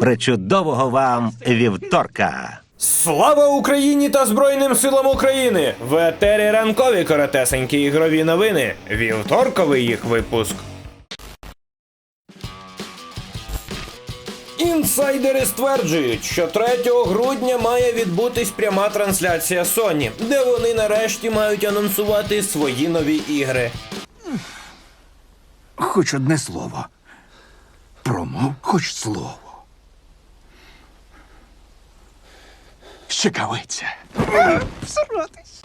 Причудового вам вівторка! Слава Україні та Збройним силам України! В етері ранкові коротесенькі ігрові новини. Вівторковий їх випуск. Інсайдери стверджують, що 3 грудня має відбутись пряма трансляція Sony, де вони нарешті мають анонсувати свої нові ігри. Хоч одне слово. Промов хоч слово. Щекавиця.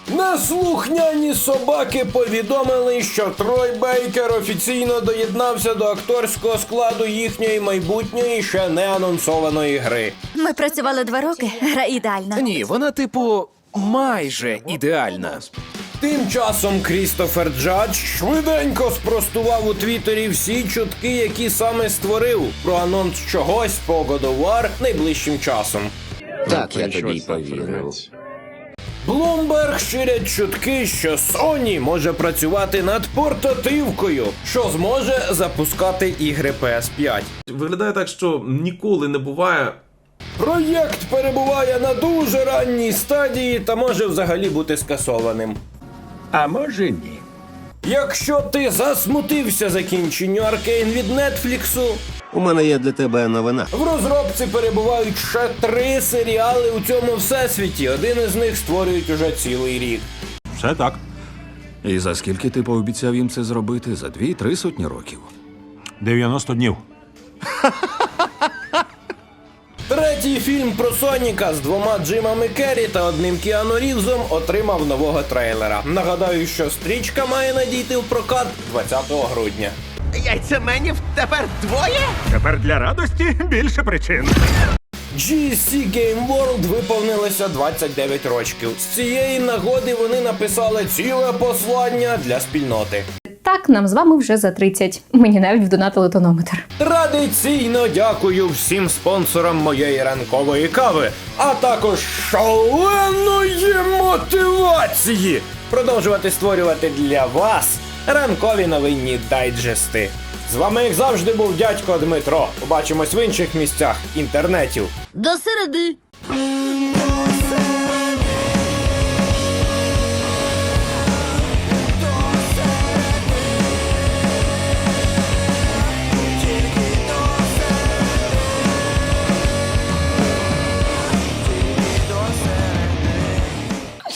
Неслухняні собаки повідомили, що Трой Бейкер офіційно доєднався до акторського складу їхньої майбутньої ще не анонсованої гри. Ми працювали два роки, гра ідеальна. Ні, вона, типу, майже ідеальна. Тим часом Крістофер Джадж швиденько спростував у Твіттері всі чутки, які саме створив про анонс чогось по God of War найближчим часом. Так, я тобі й повірив. Блумберг ширять чутки, що Sony може працювати над портативкою, що зможе запускати ігри PS5. Виглядає так, що ніколи не буває. Проєкт перебуває на дуже ранній стадії та може взагалі бути скасованим. А може ні. Якщо ти засмутився закінченню Аркейн від Нетфліксу, У мене є для тебе новина. в розробці перебувають ще три серіали у цьому всесвіті. Один із них створюють уже цілий рік. Все так. І за скільки ти пообіцяв їм це зробити? За дві-три сотні років. 90 днів. Третій фільм про Соніка з двома Джимами Керрі та одним Кіану Рівзом отримав нового трейлера. Нагадаю, що стрічка має надійти в прокат 20 грудня. Яйцеменів тепер двоє? Тепер для радості більше причин. GSC Game World виповнилося 29 років. З цієї нагоди вони написали ціле послання для спільноти. Так, нам з вами вже за 30. Мені навіть вдонатили тонометр. Традиційно дякую всім спонсорам моєї ранкової кави, а також шаленої мотивації продовжувати створювати для вас ранкові новинні дайджести. З вами, як завжди, був дядько Дмитро. Побачимось в інших місцях інтернетів. До середи.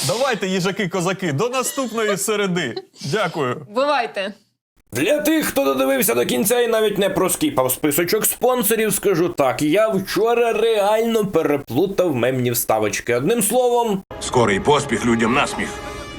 Давайте, їжаки-козаки, до наступної середи. Дякую. Бувайте! Для тих, хто додивився до кінця і навіть не проскіпав списочок спонсорів, скажу так: я вчора реально переплутав мемні вставочки. Одним словом, Скорий поспіх людям насміх.